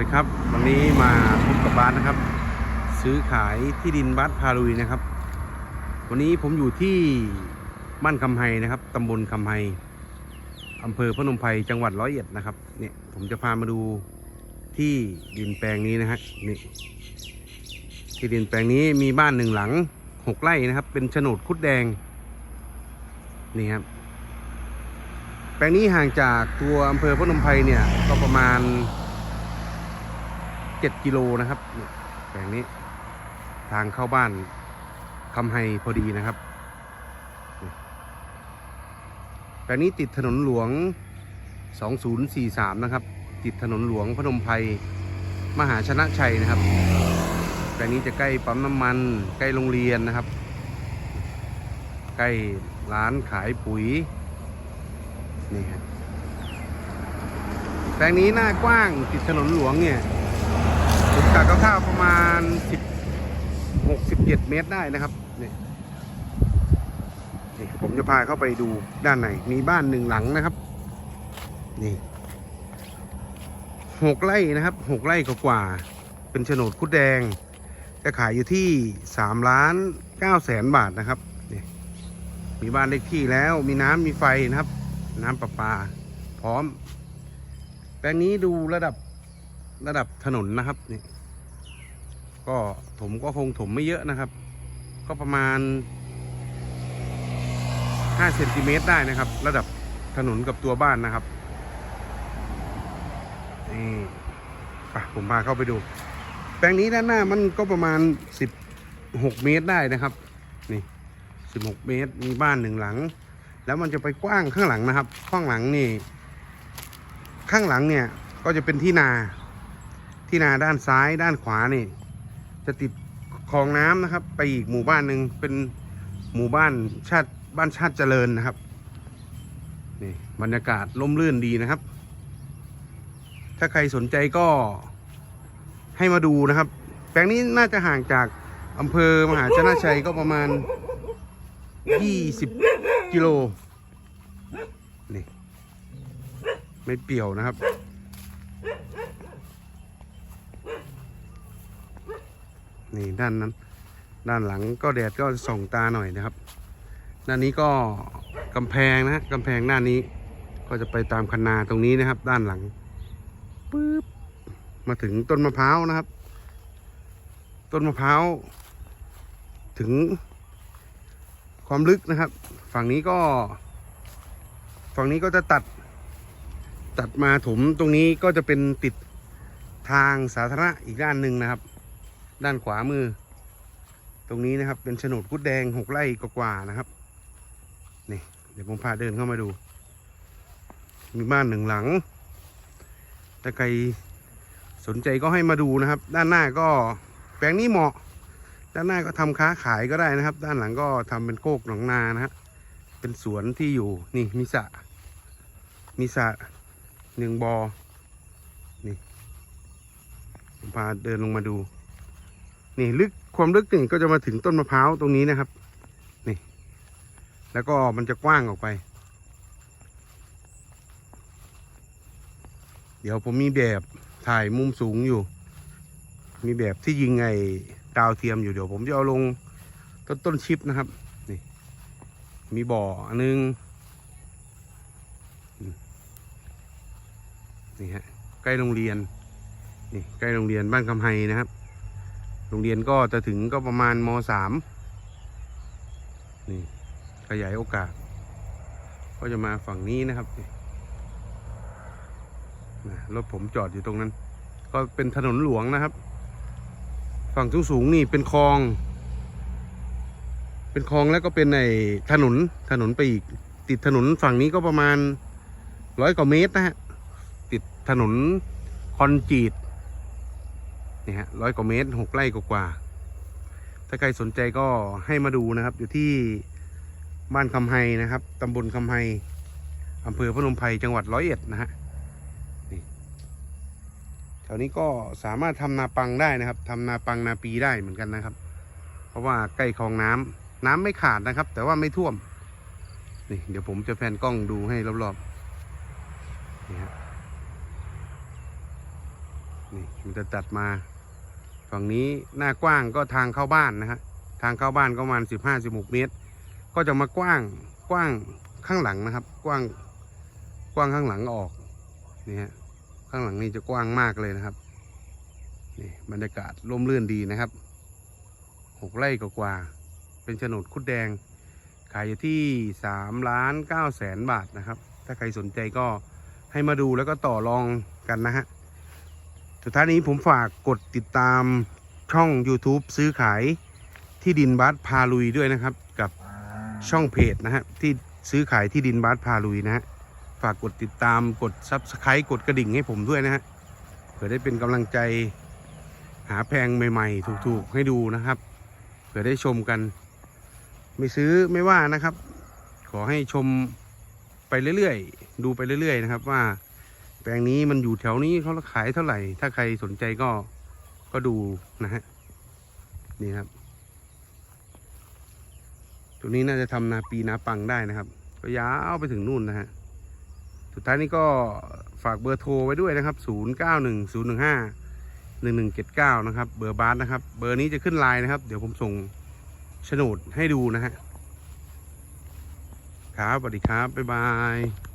ดีครับ วันนี้มาพบกับบ้านนะครับ ซื้อขายที่ดินบ้านพาลุยนะครับ วันนี้ผมอยู่ที่บ้านคำไฮนะครับตำบลคำไฮอำเภอพนมไพรจังหวัดร้อยเอ็ดนะครับเนี่ยผมจะพามาดูที่ดินแปลงนี้นะฮะนี่ที่ดินแปลงนี้มีบ้านหนึ่งหลังหกไร่นะครับ เป็นโฉนดคุดแดงนี่ครับแปลงนี้ห่างจากตัวอำเภอพนมไพรเนี่ยก็ประมาณ 7กิโลนะครับแปลงนี้ ทางเข้าบ้านคำไฮพอดีนะครับแปลงนี้ติดถนนหลวง 2043 นะครับ ติดถนนหลวงพนมไพรมหาชนะชัยนะครับ แปลงนี้จะใกล้ปั๊มน้ำมัน ใกล้โรงเรียนนะครับ ใกล้ร้านขายปุ๋ยนี่ครับแปลงนี้หน้ากว้างติดถนนหลวงเนี่ย ผมกะคร่าวๆประมาณ10 6 17เมตรได้นะครับนี่นี่ผมจะพาเข้าไปดูด้านในมีบ้านหนึ่งหลังนะครับ นี่หกไร่นะครับหกไร่กว่าๆเป็นโฉนดคุดแดง จะขายอยู่ที่3ล้าน9แสนบาทนะครับนี่มีบ้านเลขที่แล้วมีน้ำมีไฟนะครับ น้ำประปา พร้อม แปลงนี้ดูระดับระดับถนนนะครับนี่ ก็ถมก็คงถมไม่เยอะนะครับ ก็ประมาณ5เซนติเมตรได้นะครับ ระดับถนนกับตัวบ้านนะครับนี่ปผมพาเข้าไปดู แปลงนี้ด้านหน้ามันก็ประมาณ 16 เมตรได้นะครับ นี่ 16 เมตรมีบ้านหนึ่งหลัง แล้วมันจะไปกว้างข้างหลังนะครับ ข้างหลังนี่ ข้างหลังเนี่ยก็จะเป็นที่นา ที่นาด้านซ้ายด้านขวานี่ จะติดคลองน้ำนะครับ ไปอีกหมู่บ้านหนึ่งเป็นหมู่บ้านชาติบ้านชาติเจริญนะครับนี่บรรยากาศร่มรื่นดีนะครับ ถ้าใครสนใจก็ให้มาดูนะครับ แปลงนี้น่าจะห่างจากอำเภอมหาชนะชัยก็ประมาณ 20 กิโลนี่ไม่เปี่ยวนะครับ นี่ด้านนั้น ด้านหลังก็แดดก็ส่องตาหน่อยนะครับ ด้านนี้ก็กำแพงนะกำแพงด้านนี้ก็จะไปตามคันนาตรงนี้นะครับ ด้านหลังปึ๊บมาถึงต้นมะพร้าวนะครับ ต้นมะพร้าวถึงความลึกนะครับ ฝั่งนี้ก็ ฝั่งนี้ก็จะตัด ตัดมาถมตรงนี้ก็จะเป็นติดทางสาธารณะอีกด้านหนึ่งนะครับ ด้านขวามือ ตรงนี้นะครับ เป็นโฉนดกุดแดงหกไร่กว่าๆนะครับนี่เดี๋ยวผมพาเดินเข้ามาดู มีบ้านหนึ่งหลังถ้าใครสนใจก็ให้มาดูนะครับ ด้านหน้าก็แปลงนี้เหมาะ ด้านหน้าก็ทำค้าขายก็ได้นะครับ ด้านหลังก็ทำเป็นโคกหนองนานะฮะเป็นสวนที่อยู่นี่มีสระมีสระหนึ่งบอ่อนี่ผมพาเดินลงมาดู นี่ลึกความลึกนี่ก็จะมาถึงต้นมะพร้าวตรงนี้นะครับ นี่ แล้วก็มันจะกว้างออกไป เดี๋ยวผมมีแบบถ่ายมุมสูงอยู่ มีแบบที่ยิงไงดาวเทียมอยู่เดี๋ยวผมจะเอาลงต้นต้นชิปนะครับ นี่ มีบ่ออันนึง นี่ฮะ ใกล้โรงเรียน นี่ใกล้โรงเรียนบ้านคำไฮนะครับ โรงเรียนก็จะถึงก็ประมาณมสามนี่ขยายโอกาส ก็จะมาฝั่งนี้นะครับรถผมจอดอยู่ตรงนั้น ก็เป็นถนนหลวงนะครับ ฝั่งสูงสูงๆนี่เป็นคลอง เป็นคลองแล้วก็เป็นไอ้ถนนถนนไปอีก ติดถนนฝั่งนี้ก็ประมาณร้อยกว่าเมตรนะฮะติดถนนคอนกรีต นี่ฮะร้อยกว่าเมตรหกไร่กว่าๆถ้าใครสนใจก็ให้มาดูนะครับ อยู่ที่บ้านคำไฮนะครับตำบลคำไฮอำเภอพนมไพรจังหวัดร้อยเอ็ดนะฮะแถวนี้ก็สามารถทำนาปังได้นะครับทำนาปังนาปีได้เหมือนกันนะครับ เพราะว่าใกล้คลองน้ำน้ำไม่ขาดนะครับ แต่ว่าไม่ท่วมนี่เดี๋ยวผมจะแพนกล้องดูให้รอบๆนี่ฮะนี่มันจะจัดมา ฝั่งนี้หน้ากว้างก็ทางเข้าบ้านนะฮะทางเข้าบ้านก็ประมาณสิบห้าสิบหกเมตร ก็จะมากว้างกว้างข้างหลังนะครับ กว้างกว้างข้างหลังออกนี่ฮะข้างหลังนี่จะกว้างมากเลยนะครับนี่บรรยากาศร่มรื่นดีนะครับหกไร่กว่าเป็นโฉนดคุดแดง ขายอยู่ที่สามล้านเก้าแสนบาทนะครับ ถ้าใครสนใจก็ให้มาดูแล้วก็ต่อรองกันนะฮะ สุดท้ายนี้ผมฝากกดติดตามช่อง YouTube ซื้อขายที่ดินบาสพาลุยด้วยนะครับ กับช่องเพจนะฮะที่ซื้อขายที่ดินบาสพาลุยนะฮะฝากกดติดตามกด Subscribe กดกระดิ่งให้ผมด้วยนะฮะเผื่อได้เป็นกำลังใจหาแพงใหม่ ๆ ถูกๆ ให้ดูนะครับ เผื่อได้ชมกัน ไม่ซื้อไม่ว่านะครับ ขอให้ชมไปเรื่อยๆ ดูไปเรื่อย ๆ นะครับว่า แปลงนี้มันอยู่แถวนี้เขาขายเท่าไหร่ ถ้าใครสนใจก็ก็ดูนะฮะ นี่ครับ ตัวนี้น่าจะทำนาปีนาปังได้นะครับ ก็ยาวไปถึงนู่นนะฮะ สุดท้ายนี้ก็ฝากเบอร์โทรไว้ด้วยนะครับ 0 9 1 0 1 5 1 1 7 9 นะครับ เบอร์บาสนะครับ เบอร์นี้จะขึ้นไลน์นะครับ เดี๋ยวผมส่งโฉนดให้ดูนะฮะ ครับสวัสดีครับ บ๊ายบาย